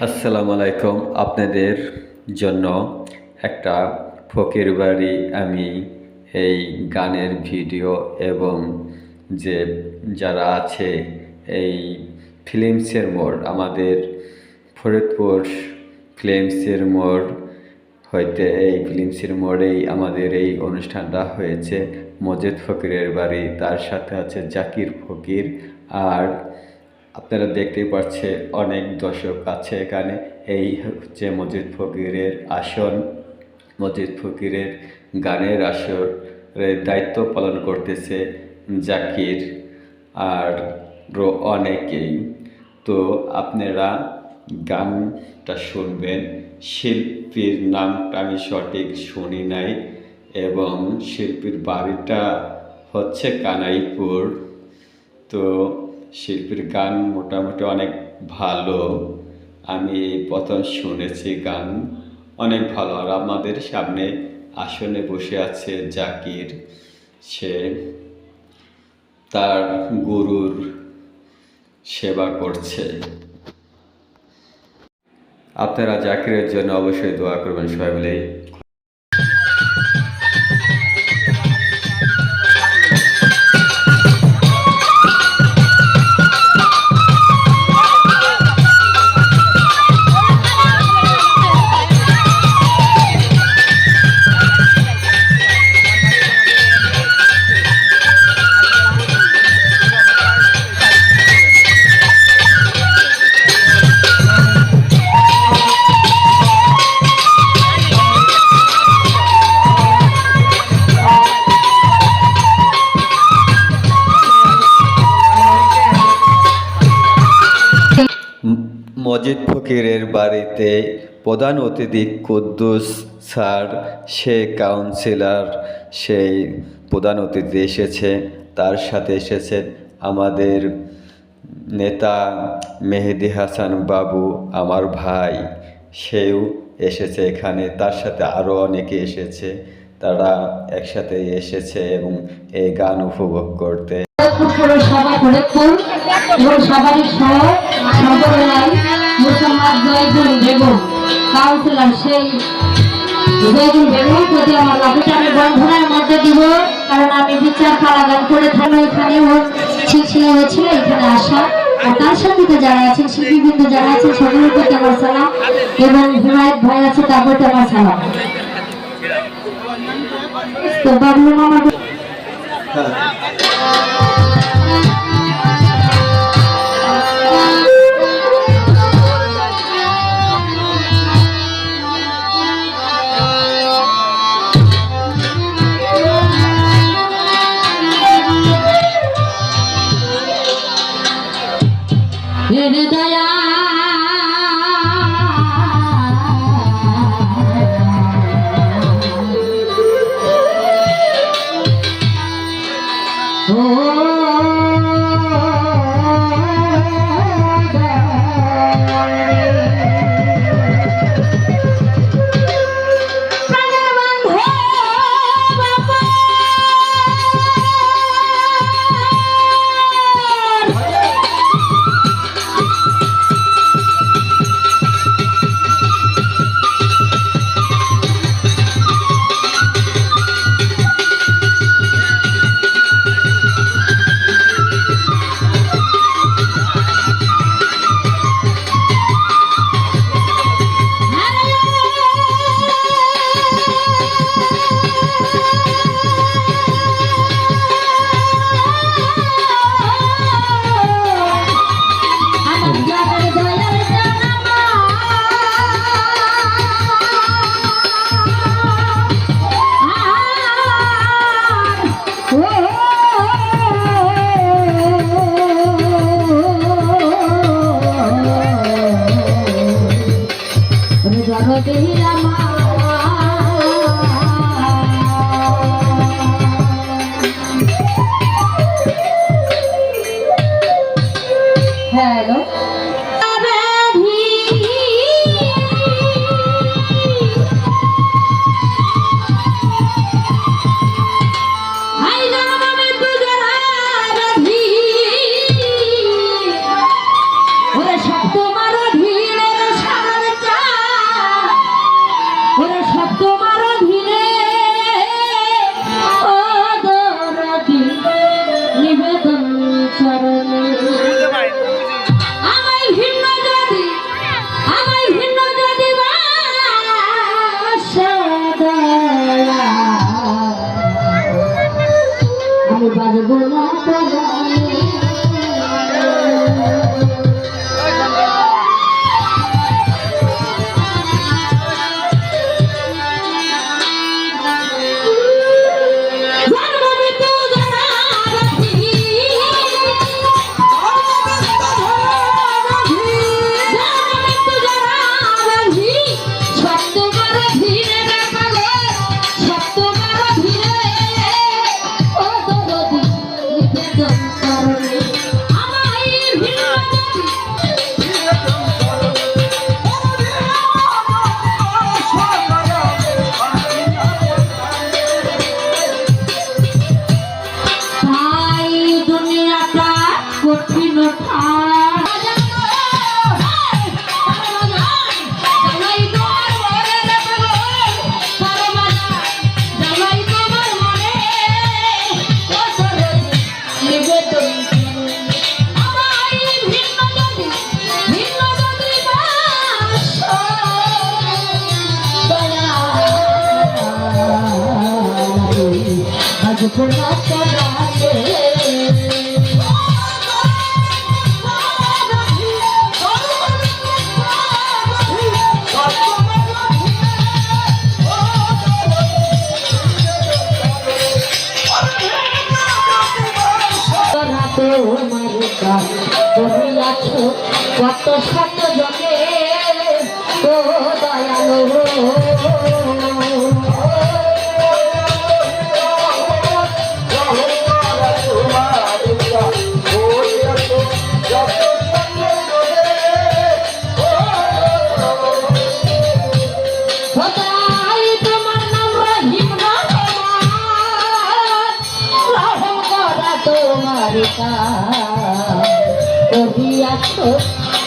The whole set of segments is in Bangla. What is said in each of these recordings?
আসসালামু আলাইকুম আপনাদের জন্য একটা ফকির বাড়ি আমি এই গানের ভিডিও এবং যে যারা আছে এই ফিল্মসের মোড়, আমাদের ফরিদপুর ফিল্মসের মোড় হইতে এই ফিল্মসের মোড়েই আমাদের এই অনুষ্ঠানটা হয়েছে। মজিদ ফকিরের বাড়ি, তার সাথে আছে জাকির ফকির আর আপনারা দেখতেই পাচ্ছে অনেক দর্শক আছে এখানে। এই হচ্ছে মজিদ ফকিরের আসন। মজিদ ফকিরের গানের আসরের দায়িত্ব পালন করতেছে জাকির আর আরও অনেকেই। তো আপনারা গানটা শুনবেন। শিল্পীর নামটা আমি সঠিক শুনি নাই এবং শিল্পীর বাড়িটা হচ্ছে কানাইপুর। তো শিল্পীর গান মোটামুটি অনেক ভালো। আমি প্রথম শুনেছি গান, অনেক ভালো। আর আমাদের সামনে আসনে বসে আছে জাকির। সে তার গুরুর সেবা করছে। আপনারা জাকিরের জন্য অবশ্যই দোয়া করবেন সবাই মিলে। মজিদ ফকিরের বাড়িতে প্রধান অতিথি কুদ্দুস স্যার, সে কাউন্সিলর, সেই প্রধান অতিথি এসেছে, তার সাথে এসেছেন আমাদের নেতা মেহেদি হাসান বাবু, আমার ভাই, সেও এসেছে এখানে, তার সাথে আরও অনেকে এসেছে, তারা একসাথে এসেছে এবং এই গান উপভোগ করতে। এবং সবারই সহ কাউন্সিলর সেই প্রতি আমার লাভিটা আমি মধ্যে দিব, কারণ আমি বিচার কারাগান করে এখানে ওর ছিলছিল হয়েছিল এখানে আসা। আর তার সাথে যারা আছেন, শিল্পীবৃন্দ যারা আছেন, সকলের প্রতি আমার সালাম, এবং হুমায়ত ভাই আছে, তার প্রতি আমার তো বাবলু হ্যালো কত শত জনে ও দয়ালো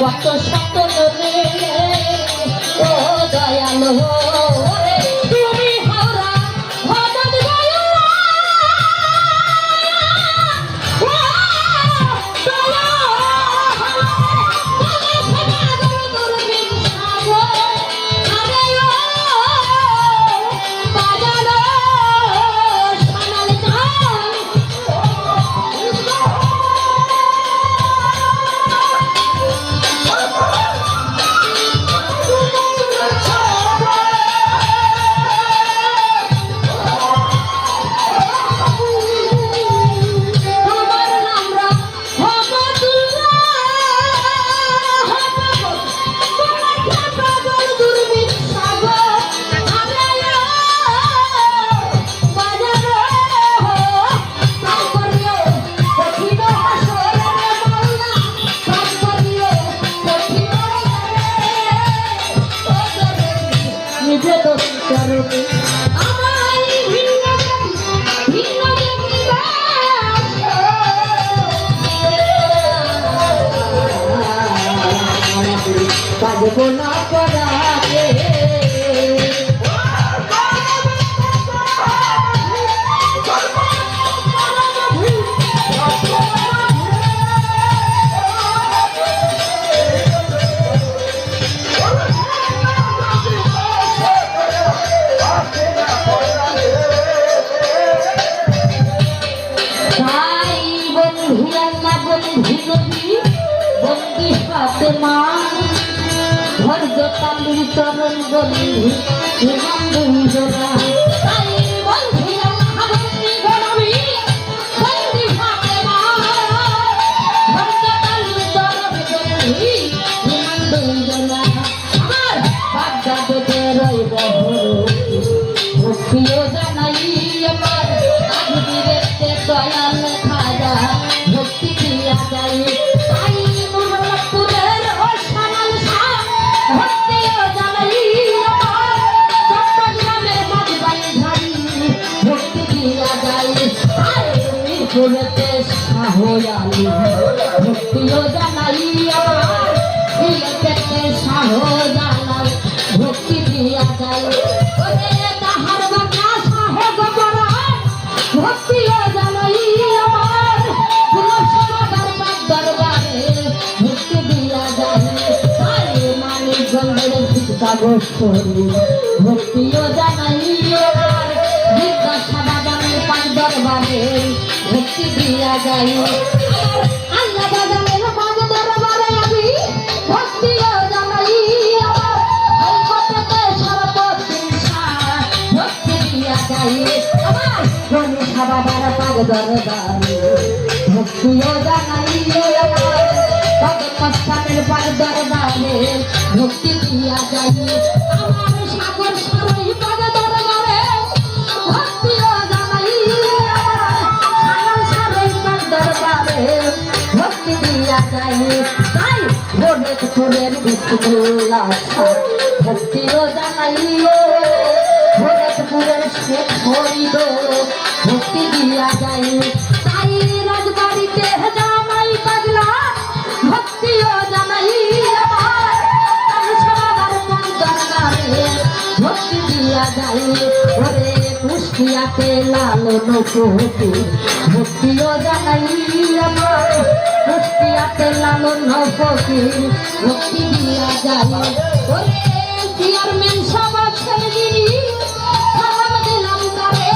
কত জনে ও দয়ালো। Держава আলী ভক্তিও জানাই আমার সিলেটেতে শাহ জালাল ভক্তি দিয়া যাই। ওরে তাহার বাবা শাহ গবরা ভক্তিও জানাই আমার গুলাব সমাদার পাক দরবারে ভক্তি দিয়া যাই। তাই মানিক গঙ্গের শিক্ষা গোষ্ঠী ভক্তিও জানাই আমার বিদ্যাসা বাজানের পাক দরবারে ভক্তি দিয়া যাই। আল্লাহ বাজানের পাক দরবারে আমি ভক্তিও জানাই। ভক্তি বাবার পাগ দরবারে ভক্তিও জানাই ভগবানের পাগ দরবারে ভক্তি দিয়া যাই। দিয়া যাই তাই ভোরের ফুলের বিস্কুল্লা ভক্তিও জানাই ভোরের শেখ হইল ভক্তি দিয়া যাই তাই রাজবাড়িতে জামাই পাগলা, ভক্তিও জানাই ভক্তি দিয়া যাই ওরে মুখিয়াতে লাল নবতি, ভক্তিও জানাই আমার। মুখিয়াতে লাল নবতি, ভক্তি দিয়া যাই। ওরে চেয়ারম্যান সমাজ সেবিনী সালাম দিলাম তারে।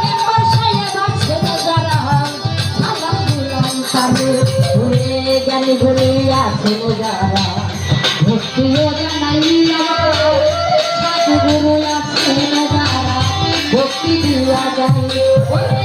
মেম্বার সাহেব আছে যারা, সালাম ঘুরে জানি ঘুরে আছে যারা, ভক্তিও জানাই ওরে